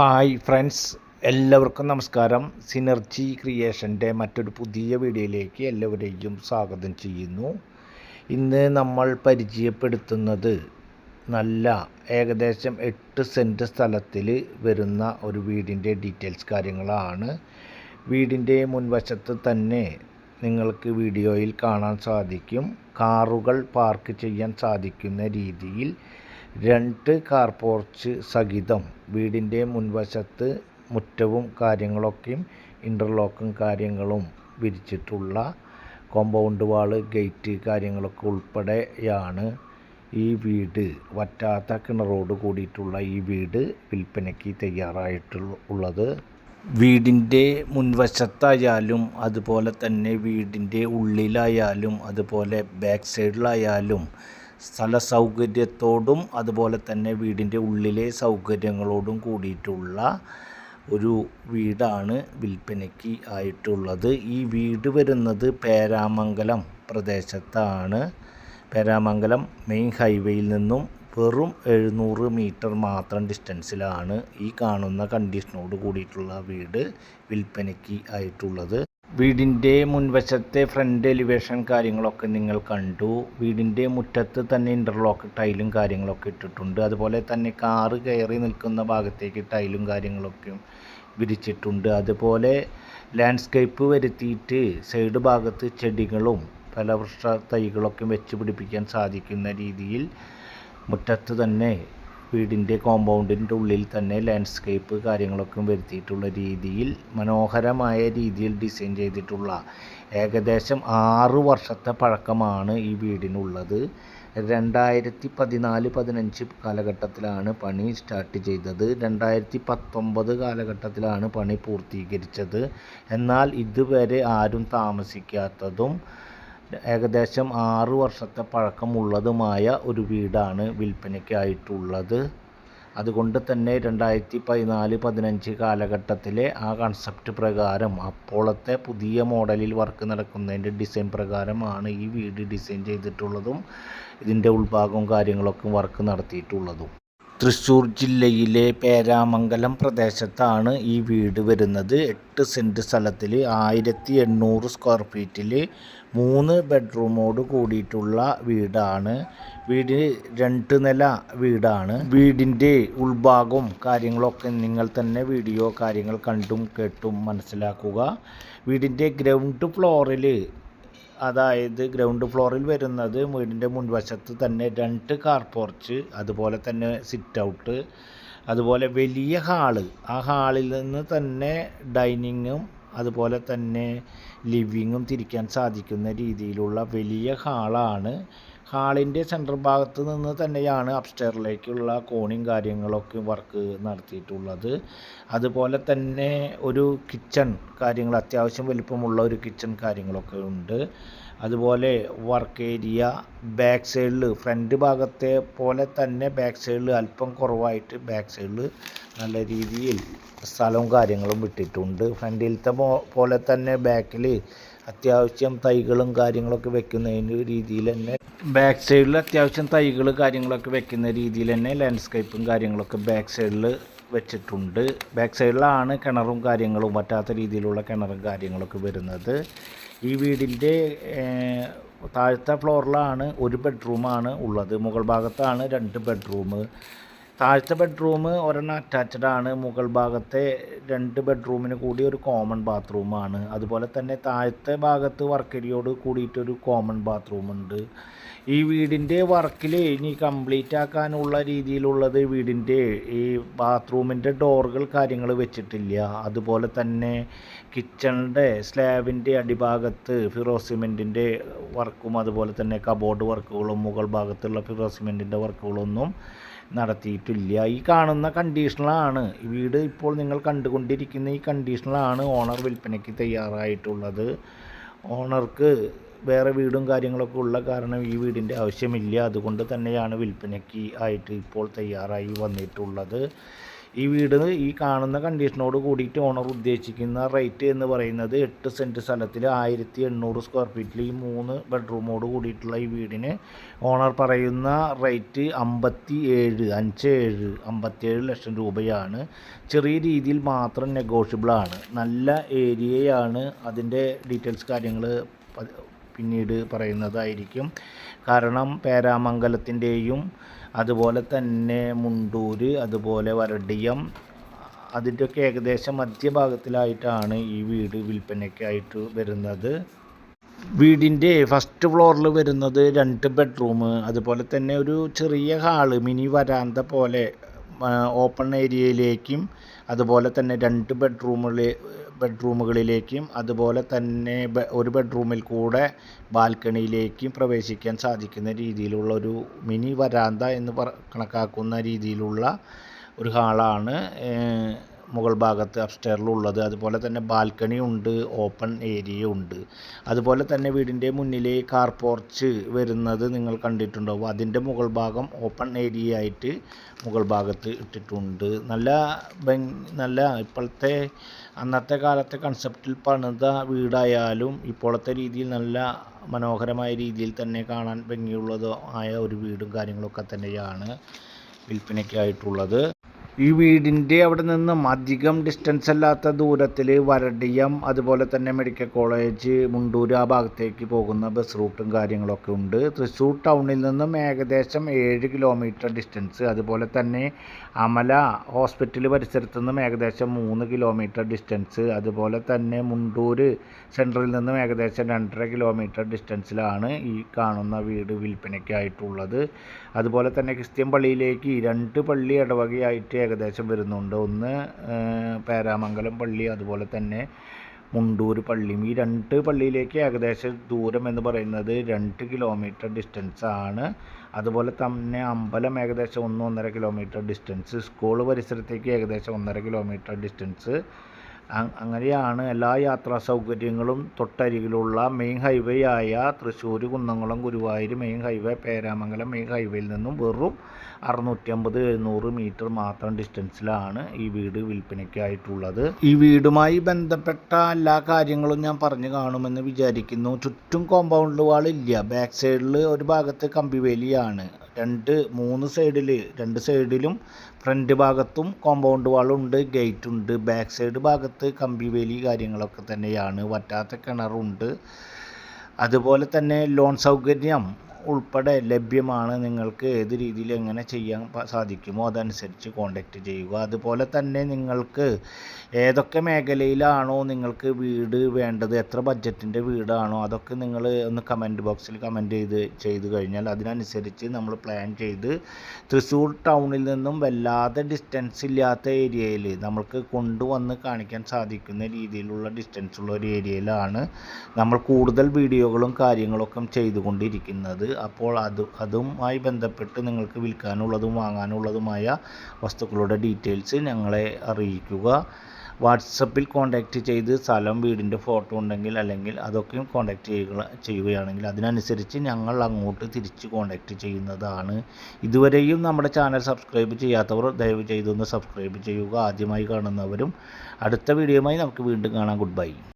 Hi friends എല്ലാവർക്കും നമസ്കാരം. Synergy ക്രിയേഷന്റെ മറ്റൊരു പുതിയ വീഡിയോയിലേക്ക് എല്ലാവരെയും സ്വാഗതം ചെയ്യുന്നു. ഇന്ന് നമ്മൾ പരിചയപ്പെടുത്തുന്നത് നല്ല ഏകദേശം എട്ട് സെന്റ് സ്ഥലത്തിൽ വരുന്ന ഒരു വീടിന്റെ ഡീറ്റെയിൽസ് കാര്യങ്ങളാണ്. വീടിന്റെ മുൻവശത്ത് തന്നെ നിങ്ങൾക്ക് വീഡിയോയിൽ കാണാൻ സാധിക്കും. കാറുകൾ പാർക്ക് ചെയ്യാൻ സാധിക്കുന്ന രീതിയിൽ രണ്ട് കാർ പോർച്ച് സഹിതം വീടിന്റെ മുൻവശത്ത് മുറ്റവും കാര്യങ്ങളൊക്കെയും ഇന്റർലോക്കും കാര്യങ്ങളും വിരിച്ചിട്ടുള്ള കോമ്പൗണ്ട് വാൾ ഗേറ്റ് കാര്യങ്ങളൊക്കെ ഉൾപ്പെടെയാണ് ഈ വീട്. വറ്റാത്ത കിണറോട് കൂടിയിട്ടുള്ള ഈ വീട് വിൽപ്പനയ്ക്ക് തയ്യാറായിട്ടുള്ളത് വീടിന്റെ മുൻവശത്തായാലും അതുപോലെ തന്നെ വീടിന്റെ ഉള്ളിലായാലും അതുപോലെ ബാക്ക് സൈഡിലായാലും സ്ഥല സൗകര്യത്തോടും അതുപോലെ തന്നെ വീടിന്റെ ഉള്ളിലെ സൗകര്യങ്ങളോടും കൂടിയിട്ടുള്ള ഒരു വീടാണ് വിൽപ്പനയ്ക്ക് ആയിട്ടുള്ളത്. ഈ വീട് വരുന്നത് പേരാമംഗലം പ്രദേശത്താണ്. പേരാമംഗലം മെയിൻ ഹൈവേയിൽ നിന്നും വെറും എഴുന്നൂറ് മീറ്റർ മാത്രം ഡിസ്റ്റൻസിലാണ് ഈ കാണുന്ന കണ്ടീഷനോട് കൂടിയിട്ടുള്ള വീട് വിൽപ്പനയ്ക്ക് ആയിട്ടുള്ളത്. വീടിന്റെ മുൻവശത്തെ ഫ്രണ്ട് എലിവേഷൻ കാര്യങ്ങളൊക്കെ നിങ്ങൾ കണ്ടു. വീടിന്റെ മുറ്റത്ത് തന്നെ ഇന്റർലോക്ക് ടൈലും കാര്യങ്ങളൊക്കെ ഇട്ടിട്ടുണ്ട്. അതുപോലെ തന്നെ കാറ് കയറി നിൽക്കുന്ന ഭാഗത്തേക്ക് ടൈലും കാര്യങ്ങളൊക്കെ വിരിച്ചിട്ടുണ്ട്. അതുപോലെ ലാൻഡ്സ്കേപ്പ് വരുത്തിയിട്ട് സൈഡ് ഭാഗത്ത് ചെടികളും ഫലവൃക്ഷ തൈകളൊക്കെ വെച്ച് പിടിപ്പിക്കാൻ സാധിക്കുന്ന രീതിയിൽ മുറ്റത്ത് തന്നെ വീടിന്റെ കോമ്പൗണ്ടിന്റെ ഉള്ളിൽ തന്നെ ലാൻഡ്സ്കേപ്പ് കാര്യങ്ങളൊക്കെ വരുത്തിയിട്ടുള്ള രീതിയിൽ മനോഹരമായ രീതിയിൽ ഡിസൈൻ ചെയ്തിട്ടുള്ള ഏകദേശം ആറ് വർഷത്തെ പഴക്കമാണ് ഈ വീടിനുള്ളത്. രണ്ടായിരത്തി പതിനാല് പതിനഞ്ച് കാലഘട്ടത്തിലാണ് പണി സ്റ്റാർട്ട് ചെയ്തത്. രണ്ടായിരത്തി പത്തൊമ്പത് കാലഘട്ടത്തിലാണ് പണി പൂർത്തീകരിച്ചത്. എന്നാൽ ഇതുവരെ ആരും താമസിക്കാത്തതും ഏകദേശം ആറ് വർഷത്തെ പഴക്കമുള്ളതുമായ ഒരു വീടാണ് വിൽപ്പനയ്ക്കായിട്ടുള്ളത്. അതുകൊണ്ട് തന്നെ രണ്ടായിരത്തി പതിനാല് പതിനഞ്ച് കാലഘട്ടത്തിലെ ആ കൺസെപ്റ്റ് പ്രകാരം അപ്പോളത്തെ പുതിയ മോഡലിൽ വർക്ക് നടക്കുന്നതിന്റെ ഡിസൈൻ പ്രകാരമാണ് ഈ വീട് ഡിസൈൻ ചെയ്തിട്ടുള്ളതും ഇതിന്റെ ഉൾഭാഗവും കാര്യങ്ങളൊക്കെ വർക്ക് നടത്തിയിട്ടുള്ളതും. തൃശ്ശൂർ ജില്ലയിലെ പേരാമംഗലം പ്രദേശത്താണ് ഈ വീട് വരുന്നത്. എട്ട് സെന്റ് സ്ഥലത്തിൽ ആയിരത്തി എണ്ണൂറ് സ്ക്വയർ ഫീറ്റിൽ മൂന്ന് ബെഡ്റൂമോട് കൂടിയിട്ടുള്ള വീടാണ്. വീട് രണ്ട് നില വീടാണ്. വീടിന്റെ ഉൾഭാഗവും കാര്യങ്ങളൊക്കെ നിങ്ങൾ തന്നെ വീഡിയോ കാര്യങ്ങൾ കണ്ടും കേട്ടും മനസ്സിലാക്കുക. വീടിന്റെ ഗ്രൗണ്ട് ഫ്ലോറിൽ അതായത് ഗ്രൗണ്ട് ഫ്ലോറിൽ വരുന്നത് വീടിന്റെ മുൻവശത്ത് തന്നെ രണ്ട് കാർ പോർച്ച് അതുപോലെ തന്നെ സിറ്റ് ഔട്ട് അതുപോലെ വലിയ ഹാൾ ആ ഹാളിൽ നിന്ന് തന്നെ ഡൈനിങ്ങും അതുപോലെ തന്നെ ലിവിങ്ങും തിരിക്കാൻ സാധിക്കുന്ന രീതിയിലുള്ള വലിയ ഹാളാണ് ഹാളിന്റെ സെൻട്രൽ ഭാഗത്ത് നിന്ന് തന്നെയാണ് അപ്സ്റ്റെയറിലേക്കുള്ള കോണിയും കാര്യങ്ങളൊക്കെ വർക്ക് നടത്തിയിട്ടുള്ളത്. അതുപോലെ തന്നെ ഒരു കിച്ചൺ കാര്യങ്ങൾ അത്യാവശ്യം വലിപ്പമുള്ള ഒരു കിച്ചൺ കാര്യങ്ങളൊക്കെ ഉണ്ട്. അതുപോലെ വർക്ക് ഏരിയ ബാക്ക് സൈഡിൽ ഫ്രണ്ട് ഭാഗത്തെ പോലെ തന്നെ ബാക്ക് സൈഡിൽ അല്പം കുറവായിട്ട് ബാക്ക് സൈഡിൽ നല്ല രീതിയിൽ സ്ഥലവും കാര്യങ്ങളും വിട്ടിട്ടുണ്ട്. ഫ്രണ്ടിലത്തെ പോലെ തന്നെ ബാക്കിൽ അത്യാവശ്യം തൈകളും കാര്യങ്ങളൊക്കെ വെക്കുന്നതിന് രീതിയിൽ തന്നെ ബാക്ക് സൈഡിൽ അത്യാവശ്യം തൈകൾ കാര്യങ്ങളൊക്കെ വെക്കുന്ന രീതിയിൽ തന്നെ ലാൻഡ്സ്കേപ്പും കാര്യങ്ങളൊക്കെ ബാക്ക് സൈഡിൽ വെച്ചിട്ടുണ്ട്. ബാക്ക് സൈഡിലാണ് കിണറും കാര്യങ്ങളും പറ്റാത്ത രീതിയിലുള്ള കിണറും കാര്യങ്ങളൊക്കെ വരുന്നത്. ഈ വീടിന്റെ താഴത്തെ ഫ്ലോറിലാണ് ഒരു ബെഡ്റൂമാണ് ഉള്ളത്. മുകൾ ഭാഗത്താണ് രണ്ട് ബെഡ്റൂം താഴത്തെ ബെഡ്റൂം ഒരെണ്ണം അറ്റാച്ച്ഡ് ആണ്. മുകൾ ഭാഗത്തെ രണ്ട് ബെഡ്റൂമിന് കൂടി ഒരു കോമൺ ബാത്റൂമാണ് അതുപോലെ തന്നെ താഴത്തെ ഭാഗത്ത് വർക്കരിയോട് കൂടിയിട്ടൊരു കോമൺ ബാത്റൂം ഉണ്ട്. ഈ വീടിന്റെ വർക്കിൽ ഇനി കംപ്ലീറ്റ് ആക്കാനുള്ള രീതിയിലുള്ളത് വീടിന്റെ ഈ ബാത്റൂമിന്റെ ഡോറുകൾ കാര്യങ്ങൾ വെച്ചിട്ടില്ല. അതുപോലെ തന്നെ കിച്ചണിന്റെ സ്ലാബിന്റെ അടിഭാഗത്ത് ഫിറോ സിമെന്റിന്റെ വർക്കും അതുപോലെ തന്നെ കബോർഡ് വർക്കുകളും മുകൾ ഭാഗത്തുള്ള ഫിറോ സിമെന്റിന്റെ വർക്കുകളൊന്നും നടത്തിയിട്ടില്ല. ഈ കാണുന്ന കണ്ടീഷനിലാണ് ഈ വീട് ഇപ്പോൾ നിങ്ങൾ കണ്ടുകൊണ്ടിരിക്കുന്ന ഈ കണ്ടീഷനിലാണ് ഓണർ വിൽപ്പനയ്ക്ക് തയ്യാറായിട്ടുള്ളത്. ഓണർക്ക് വേറെ വീടും കാര്യങ്ങളൊക്കെ ഉള്ള കാരണം ഈ വീടിന്റെ ആവശ്യമില്ല. അതുകൊണ്ട് തന്നെയാണ് വിൽപ്പനയ്ക്ക് ആയിട്ട് ഇപ്പോൾ തയ്യാറായി വന്നിട്ടുള്ളത്. ഈ വീട് ഈ കാണുന്ന കണ്ടീഷനോട് കൂടിയിട്ട് ഓണർ ഉദ്ദേശിക്കുന്ന റേറ്റ് എന്ന് പറയുന്നത് എട്ട് സെന്റ് സ്ഥലത്തിൽ ആയിരത്തി എണ്ണൂറ് സ്ക്വയർ ഫീറ്റിൽ ഈ മൂന്ന് ബെഡ്റൂമോട് കൂടിയിട്ടുള്ള ഈ വീടിന് ഓണർ പറയുന്ന റേറ്റ് അമ്പത്തി ഏഴ് അഞ്ച് ഏഴ് അമ്പത്തിയേഴ് ലക്ഷം രൂപയാണ്. ചെറിയ രീതിയിൽ മാത്രം നെഗോഷ്യബിളാണ് നല്ല ഏരിയയാണ് അതിന്റെ ഡീറ്റെയിൽസ് കാര്യങ്ങൾ പിന്നീട് പറയുന്നതായിരിക്കും. കാരണം പേരാമംഗലത്തിന്റെയും അതുപോലെ തന്നെ മുണ്ടൂർ അതുപോലെ വരടിയം അതിന്റെയൊക്കെ ഏകദേശം മധ്യഭാഗത്തിലായിട്ടാണ് ഈ വീട് വിൽപ്പനയ്ക്കായിട്ട് വരുന്നത്. വീടിന്റെ ഫസ്റ്റ് ഫ്ലോറിൽ വരുന്നത് രണ്ട് ബെഡ്റൂം അതുപോലെ തന്നെ ഒരു ചെറിയ ഹാൾ മിനി വരാന്ത പോലെ ഓപ്പൺ ഏരിയയിലേക്കും അതുപോലെ തന്നെ രണ്ട് ബെഡ്റൂമുകൾ ബെഡ്റൂമുകളിലേക്കും അതുപോലെ തന്നെ ഒരു ബെഡ്റൂമിൽ കൂടെ ബാൽക്കണിയിലേക്കും പ്രവേശിക്കാൻ സാധിക്കുന്ന രീതിയിലുള്ള ഒരു മിനി വരാന്ത എന്ന് കണക്കാക്കുന്ന രീതിയിലുള്ള ഒരു ഹാളാണ് മുകൾ ഭാഗത്ത് അപ്സ്റ്റെയറിലുള്ളത് അതുപോലെ തന്നെ ബാൽക്കണി ഉണ്ട് ഓപ്പൺ ഏരിയ ഉണ്ട്. അതുപോലെ തന്നെ വീടിന്റെ മുന്നിലെ കാർ പോർച്ച് വരുന്നത് നിങ്ങൾ കണ്ടിട്ടുണ്ടാവും. അതിന്റെ മുകൾ ഭാഗം ഓപ്പൺ ഏരിയ ആയിട്ട് മുകൾ ഭാഗത്ത് ഇട്ടിട്ടുണ്ട്. നല്ല നല്ല ഇപ്പോഴത്തെ അന്നത്തെ കാലത്തെ കൺസെപ്റ്റിൽ പണിത വീടായാലും ഇപ്പോഴത്തെ രീതിയിൽ നല്ല മനോഹരമായ രീതിയിൽ തന്നെ കാണാൻ ഭംഗിയുള്ളതോ ആയ ഒരു വീടും കാര്യങ്ങളൊക്കെ തന്നെയാണ് വിൽപ്പനയ്ക്കായിട്ടുള്ളത്. ഈ വീടിന്റെ അവിടെ നിന്നും അധികം ഡിസ്റ്റൻസ് അല്ലാത്ത ദൂരത്തിൽ വരടിയം അതുപോലെ തന്നെ മെഡിക്കൽ കോളേജ് മുണ്ടൂർ ആ ഭാഗത്തേക്ക് പോകുന്ന ബസ് റൂട്ടും കാര്യങ്ങളൊക്കെ ഉണ്ട്. തൃശ്ശൂർ ടൗണിൽ നിന്നും ഏകദേശം ഏഴ് കിലോമീറ്റർ ഡിസ്റ്റൻസ് അതുപോലെ തന്നെ അമല ഹോസ്പിറ്റൽ പരിസരത്തു നിന്നും ഏകദേശം മൂന്ന് കിലോമീറ്റർ ഡിസ്റ്റൻസ് അതുപോലെ തന്നെ മുണ്ടൂർ സെന്ററിൽ നിന്നും ഏകദേശം രണ്ടര കിലോമീറ്റർ ഡിസ്റ്റൻസിലാണ് ഈ കാണുന്ന വീട് വിൽപ്പനയ്ക്കായിട്ടുള്ളത്. അതുപോലെ തന്നെ ക്രിസ്ത്യൻ പള്ളിയിലേക്ക് രണ്ട് പള്ളി ഇടവകയായിട്ട് ഏകദേശം വരുന്നുണ്ട്. ഒന്ന് പേരാമംഗലം പള്ളി അതുപോലെ തന്നെ മുണ്ടൂർ പള്ളിയും. ഈ രണ്ട് പള്ളിയിലേക്ക് ഏകദേശം ദൂരം എന്ന് പറയുന്നത് രണ്ട് കിലോമീറ്റർ ഡിസ്റ്റൻസ് ആണ്. അതുപോലെ തന്നെ അമ്പലം ഏകദേശം ഒന്ന് ഒന്നര കിലോമീറ്റർ ഡിസ്റ്റൻസ് സ്കൂൾ പരിസരത്തേക്ക് ഏകദേശം ഒന്നര കിലോമീറ്റർ ഡിസ്റ്റൻസ് അങ്ങനെയാണ് എല്ലാ യാത്രാ സൗകര്യങ്ങളും. തൊട്ടരികിലുള്ള മെയിൻ ഹൈവേ ആയ Thrissur Kunnamkulam Guruvayur main highway Peramangalam main ഹൈവേയിൽ നിന്നും വെറും അറുന്നൂറ്റമ്പത് എഴുന്നൂറ് മീറ്റർ മാത്രം ഡിസ്റ്റൻസിലാണ് ഈ വീട് വിൽപ്പനയ്ക്കായിട്ടുള്ളത്. ഈ വീടുമായി ബന്ധപ്പെട്ട എല്ലാ കാര്യങ്ങളും ഞാൻ പറഞ്ഞു കാണുമെന്ന് വിചാരിക്കുന്നു. ചുറ്റും കോമ്പൗണ്ട് വാൾ ഇല്ല ബാക്ക് സൈഡിൽ ഒരു ഭാഗത്ത് കമ്പിവേലിയാണ് രണ്ട് മൂന്ന് സൈഡിൽ രണ്ട് സൈഡിലും ഫ്രണ്ട് ഭാഗത്തും കോമ്പൗണ്ട് വാളുണ്ട് ഗേറ്റ് ഉണ്ട്. ബാക്ക് സൈഡ് ഭാഗത്ത് കമ്പിവേലി കാര്യങ്ങളൊക്കെ തന്നെയാണ്. വറ്റാത്ത കിണറുണ്ട്. അതുപോലെ തന്നെ ലോൺ സൗകര്യം ഉൾപ്പെടെ ലഭ്യമാണ് നിങ്ങൾക്ക് ഏത് രീതിയിൽ എങ്ങനെ ചെയ്യാൻ സാധിക്കുമോ അതനുസരിച്ച് കോണ്ടാക്റ്റ് ചെയ്യുക. അതുപോലെ തന്നെ നിങ്ങൾക്ക് ഏതൊക്കെ മേഖലയിലാണോ നിങ്ങൾക്ക് വീട് വേണ്ടത് എത്ര ബഡ്ജറ്റിന്റെ വീടാണോ അതൊക്കെ നിങ്ങൾ ഒന്ന് കമന്റ് ബോക്സിൽ കമന്റ് ചെയ്ത് ചെയ്ത് കഴിഞ്ഞാൽ അതിനനുസരിച്ച് നമ്മൾ പ്ലാൻ ചെയ്ത് തൃശ്ശൂർ ടൗണിൽ നിന്നും വല്ലാതെ ഡിസ്റ്റൻസ് ഇല്ലാത്ത ഏരിയയിൽ നമ്മൾക്ക് കൊണ്ടുവന്ന് കാണിക്കാൻ സാധിക്കുന്ന രീതിയിലുള്ള ഡിസ്റ്റൻസ് ഉള്ള ഒരു ഏരിയയിലാണ് നമ്മൾ കൂടുതൽ വീഡിയോകളും കാര്യങ്ങളൊക്കെ ചെയ്തുകൊണ്ടിരിക്കുന്നത്. അപ്പോൾ അത് അതുമായി ബന്ധപ്പെട്ട് നിങ്ങൾക്ക് വിൽക്കാനുള്ളതും വാങ്ങാനുള്ളതുമായ വസ്തുക്കളുടെ ഡീറ്റെയിൽസ് ഞങ്ങളെ അറിയിക്കുക. വാട്സപ്പിൽ കോൺടാക്റ്റ് ചെയ്ത് സ്ഥലം വീടിന്റെ ഫോട്ടോ ഉണ്ടെങ്കിൽ അല്ലെങ്കിൽ അതൊക്കെയും കോൺടാക്റ്റ് ചെയ്യുക ചെയ്യുകയാണെങ്കിൽ അതിനനുസരിച്ച് ഞങ്ങൾ അങ്ങോട്ട് തിരിച്ച് കോൺടാക്റ്റ് ചെയ്യുന്നതാണ്. ഇതുവരെയും നമ്മുടെ ചാനൽ സബ്സ്ക്രൈബ് ചെയ്യാത്തവർ ദയവ് ചെയ്തൊന്ന് സബ്സ്ക്രൈബ് ചെയ്യുക. ആദ്യമായി കാണുന്നവരും അടുത്ത വീഡിയോയുമായി നമുക്ക് വീണ്ടും കാണാം. Good bye.